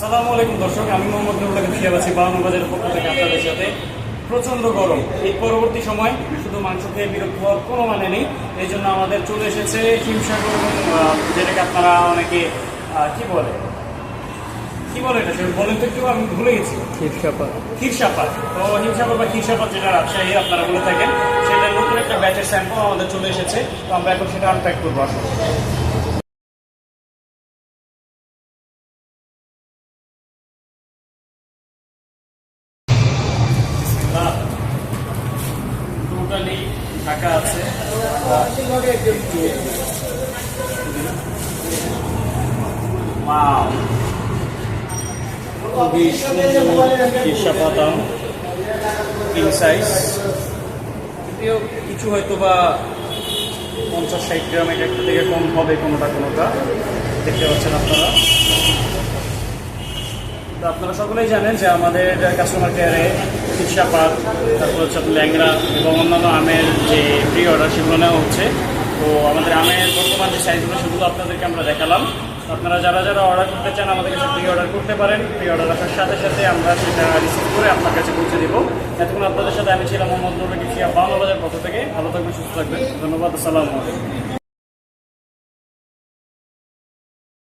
সালামু আলাইকুম দর্শক আমি মোহাম্মদ নুরুল হাকিম আছি বাউন্ন বাজারের পক্ষ থেকে আপনাদের সাথে। প্রচণ্ড গরম এই পরবর্তী সময় শুধু মাংস খেয়ে বিরক্ত হওয়ার কোনো মানে নেই। এই জন্য আমাদের চলে এসেছে হিমসাগর যেটাকে আপনারা অনেকে কি বলে? কি বলে এটা? সে বলেন তো একটু আমি ভুলে গেছি। ক্ষীরসাপাত তো হিমসাগর বা ক্ষীরসাপাত যেটা রাজশাহী আপনারা বলে থাকেন সেটা নতুন একটা ব্যাচের স্যাম্পল আমাদের চলে এসেছে। তো আমরা এখন সেটা আনপ্যাক করব আসলে টোটালি ঢাকা আছে. খুবই সুন্দর পাতাম কিং সাইজ যদিও কিছু হয়তো বা পঞ্চাশ ষাট গ্রাম এটা থেকে কম হবে কোনোটা কোনোটা। দেখতে পাচ্ছেন আপনারা। তো আপনারা সকলেই জানেন যে আমাদের কাস্টমার কেয়ারে চিকিৎসাপাত তারপর হচ্ছে ল্যাংরা এবং অন্যান্য আমের যে প্রি অর্ডার সেগুলো নেওয়া হচ্ছে। তো আমাদের আমের বর্তমান যে সাইজগুলো সেগুলো আপনাদেরকে আমরা দেখালাম। আপনারা যারা যারা অর্ডার করতে চান, আমাদের কাছে প্রি অর্ডার করতে পারেন। প্রি অর্ডার আসার সাথে সাথে আমরা সেটা রিসিভ করে আপনার কাছে পৌঁছে দেবো। এতক্ষণ আপনাদের সাথে আমি ছিলাম মোহাম্মদ নুরুল কিয়া বাংলা বাজার পক্ষ থেকে। ভালো থাকবেন, সুস্থ থাকবেন। ধন্যবাদ, আসসালামু আলাইকুম।